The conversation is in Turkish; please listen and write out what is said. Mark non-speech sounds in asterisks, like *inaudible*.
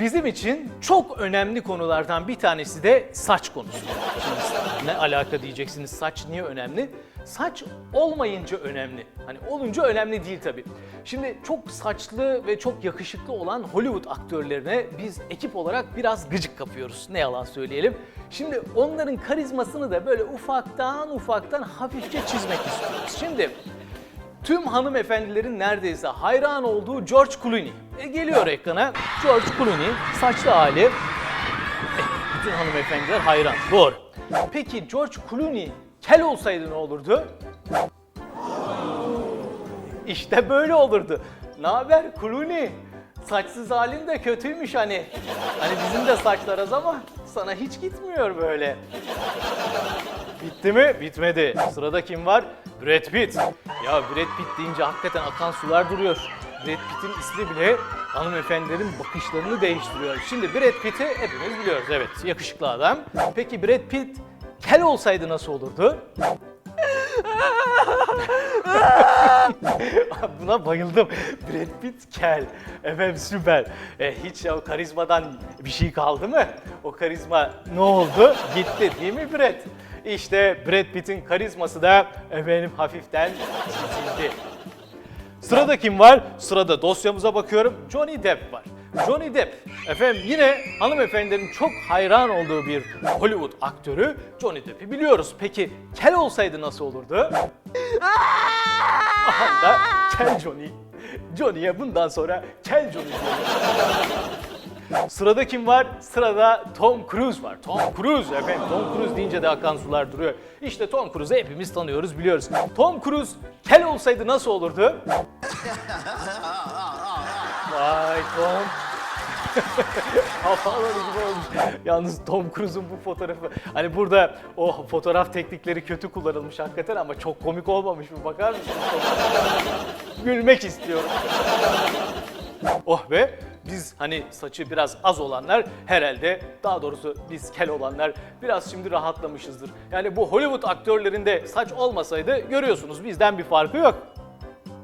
Bizim için çok önemli konulardan bir tanesi de saç konusu. Şimdi ne alaka diyeceksiniz, saç niye önemli? Saç olmayınca önemli. Hani olunca önemli değil tabii. Şimdi çok saçlı ve çok yakışıklı olan Hollywood aktörlerine biz ekip olarak biraz gıcık kapıyoruz. Ne yalan söyleyelim. Şimdi onların karizmasını da böyle ufaktan ufaktan hafifçe çizmek istiyoruz. Şimdi tüm hanımefendilerin neredeyse hayran olduğu George Clooney. E, geliyor ekrana George Clooney, saçlı hali. E, bütün hanımefendiler hayran. Doğru. Peki George Clooney kel olsaydı ne olurdu? İşte böyle olurdu. Ne haber Clooney? Saçsız halin de kötüymüş hani. Hani bizim de saçlar az ama sana hiç gitmiyor böyle. Bitti mi? Bitmedi. Sırada kim var? Brad Pitt. Ya Brad Pitt deyince hakikaten akan sular duruyor. Brad Pitt'in ismi bile hanımefendilerin bakışlarını değiştiriyor. Şimdi Brad Pitt'i hepimiz biliyoruz. Evet, yakışıklı adam. Peki Brad Pitt kel olsaydı nasıl olurdu? *laughs* Buna bayıldım. Brad Pitt kel. Efendim süper. E, hiç o karizmadan bir şey kaldı mı? O karizma ne oldu? Gitti değil mi Brad? İşte Brad Pitt'in karizması da efendim hafiften çizildi. Sırada kim var? Sırada dosyamıza bakıyorum. Johnny Depp var. Johnny Depp, efendim yine hanımefendilerin çok hayran olduğu bir Hollywood aktörü Johnny Depp'i biliyoruz. Peki kel olsaydı nasıl olurdu? Aha da kel Johnny. Johnny'ye bundan sonra kel Johnny diyoruz. Sırada kim var? Sırada Tom Cruise var. Tom Cruise efendim. Tom Cruise deyince de akan sular duruyor. İşte Tom Cruise'u hepimiz tanıyoruz, biliyoruz. Tom Cruise kel olsaydı nasıl olurdu? *laughs* Vay Tom. *laughs* Havaları gibi olmuş. Yalnız Tom Cruise'un bu fotoğrafı, hani burada o fotoğraf teknikleri kötü kullanılmış hakikaten ama çok komik olmamış mı bakar mısınız? *laughs* Gülmek istiyorum. Oh be, biz hani saçı biraz az olanlar herhalde daha doğrusu biz kel olanlar biraz şimdi rahatlamışızdır. Yani bu Hollywood aktörlerinde saç olmasaydı görüyorsunuz bizden bir farkı yok.